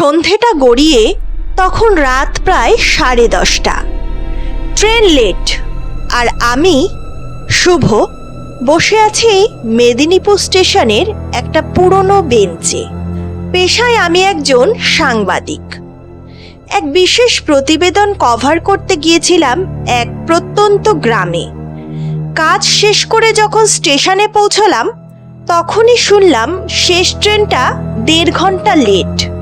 সন্ধেটা গড়িয়ে তখন রাত প্রায় সাড়ে দশটা। ট্রেন লেট, আর আমি, শুভ, বসে আছি মেদিনীপুর স্টেশনের একটা পুরনো বেঞ্চে। পেশায় আমি একজন সাংবাদিক। এক বিশেষ প্রতিবেদন কভার করতে গিয়েছিলাম এক প্রত্যন্ত গ্রামে। কাজ শেষ করে যখন স্টেশনে পৌঁছলাম, তখনই শুনলাম শেষ ট্রেনটা দেড় ঘণ্টা লেট।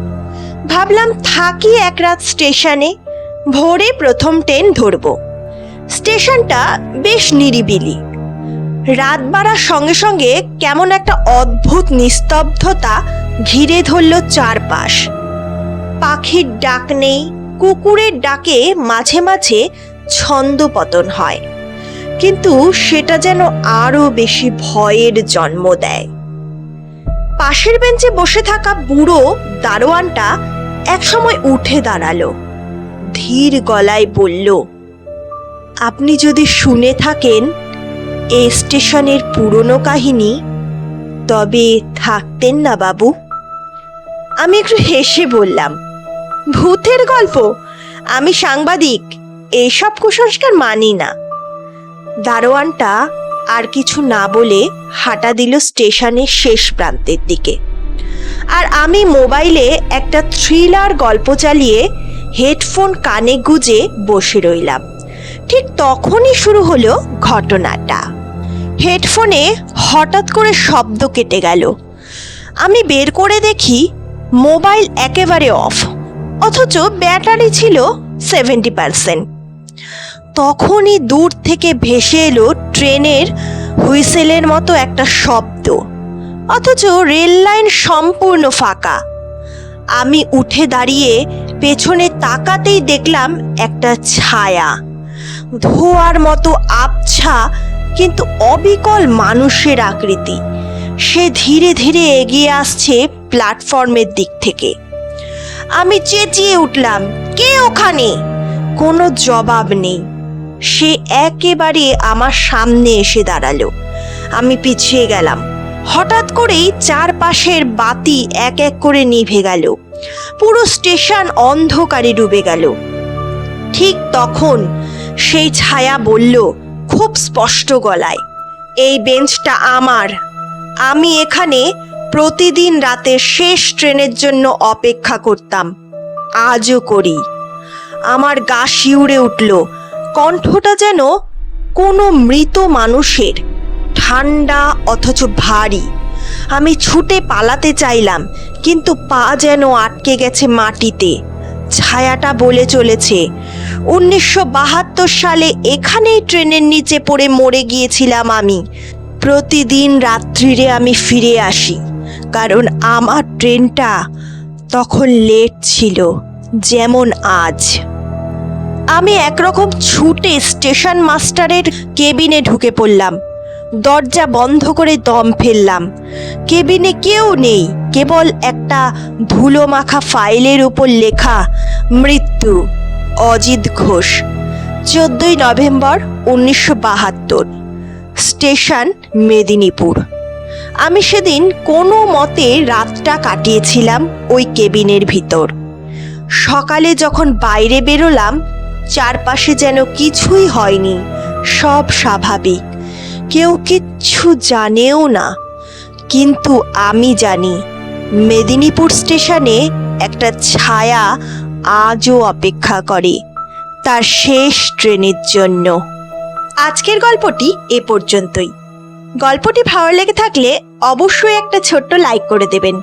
ভাবলাম থাকি এক রাত স্টেশনে, ভোরে প্রথম ট্রেন ধরব। স্টেশনটা বেশ নিরিবিলি। রাত বাড়ার সঙ্গে সঙ্গে কেমন একটা অদ্ভুত নিস্তব্ধতা ঘিরে ধরল চারপাশ। পাখির ডাক নেই, কুকুরের ডাকে মাঝে মাঝে ছন্দপতন হয়। কিন্তু সেটা যেন আরও বেশি ভয়ের জন্ম দেয়। পাশের বেঞ্চে বসে থাকা বুড়ো দারোয়ানটা একসময় উঠে দাঁড়াল। ধীর গলায় বলল, আপনি যদি শুনে থাকেন এই স্টেশনের পুরনো কাহিনী, তবে থাকতেন না বাবু। আমি একটু হেসে বললাম, ভূতের গল্প, আমি সাংবাদিক এইসব কুসংস্কার মানি না। দারোয়ানটা আর কিছু না বলে হাঁটা দিল স্টেশনের শেষ প্রান্তের দিকে। আর আমি মোবাইলে একটা থ্রিলার গল্প চালিয়ে হেডফোন কানে গুজে বসে রইলাম। ঠিক তখনই শুরু হলো ঘটনাটা। হেডফোনে হঠাৎ করে শব্দ কেটে গেল। আমি বের করে দেখি মোবাইল একেবারে অফ, অথচ ব্যাটারি ছিল সেভেন্টি পার্সেন্ট। তখনই দূর থেকে ভেসে এলো ট্রেনের হুইসেলের মতো একটা শব্দ। অথচ রেল লাইন সম্পূর্ণ ফাঁকা। আমি উঠে দাঁড়িয়ে পেছনে তাকাতেই দেখলাম একটা ছায়া। ধোয়ার মতো আবছা, কিন্তু অবিকল মানুষের আকৃতি। সে ধীরে ধীরে এগিয়ে আসছে প্ল্যাটফর্মের দিক থেকে। আমি চেঁচিয়ে উঠলাম, কে ওখানে? কোনো জবাব নেই। সে একেবারে আমার সামনে এসে দাঁড়াল। আমি পিছিয়ে গেলাম। হঠাৎ করেই চারপাশের বাতি এক এক করে নিভে গেল। পুরো স্টেশন অন্ধকারে ডুবে গেল। ঠিক তখন সেই ছায়া বলল, খুব স্পষ্ট গলায়, এই বেঞ্চটা আমার। আমি এখানে প্রতিদিন রাতে শেষ ট্রেনের জন্য অপেক্ষা করতাম। আজও করি। আমার গা শিউরে উঠল। কণ্ঠটা যেন কোনো মৃত মানুষের। ঠান্ডা অথচ ভারী। আমি ছুটে পালাতে চাইলাম, কিন্তু পা যেন আটকে গেছে মাটিতে। ছায়াটা বলে চলেছে, উনিশশো বাহাত্তর সালে এখানেই ট্রেনের নিচে পড়ে মরে গিয়েছিলাম আমি। প্রতিদিন রাত্রিরে আমি ফিরে আসি, কারণ আমার ট্রেনটা তখন লেট ছিল, যেমন আজ। আমি একরকম ছুটে স্টেশন মাস্টারের কেবিনে ঢুকে পড়লাম। দরজা বন্ধ করে দম ফেললাম। কেবিনে কেউ নেই, কেবল একটা ধুলো মাখা ফাইলের উপর লেখা, মৃত্যু অজিত ঘোষ, চোদ্দই নভেম্বর উনিশশো বাহাত্তর, স্টেশন মেদিনীপুর। আমি সেদিন কোনো মতে রাতটা কাটিয়েছিলাম ওই কেবিনের ভিতর। সকালে যখন বাইরে বেরোলাম, চারপাশে যেন কিছুই হয়নি, সব স্বাভাবিক। কেউ কিচ্ছু জানেও না। কিন্তু আমি জানি, মেদিনীপুর স্টেশনে একটা ছায়া আজও অপেক্ষা করে, তার শেষ ট্রেনের জন্য। আজকের গল্পটি এ পর্যন্তই। গল্পটি ভালো লেগে থাকলে অবশ্যই একটা ছোট্ট লাইক করে দেবেন।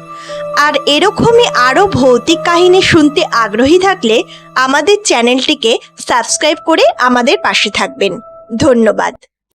আর এরকমই আরও ভৌতিক কাহিনী শুনতে আগ্রহী থাকলে আমাদের চ্যানেলটিকে সাবস্ক্রাইব করে আমাদের পাশে থাকবেন। ধন্যবাদ।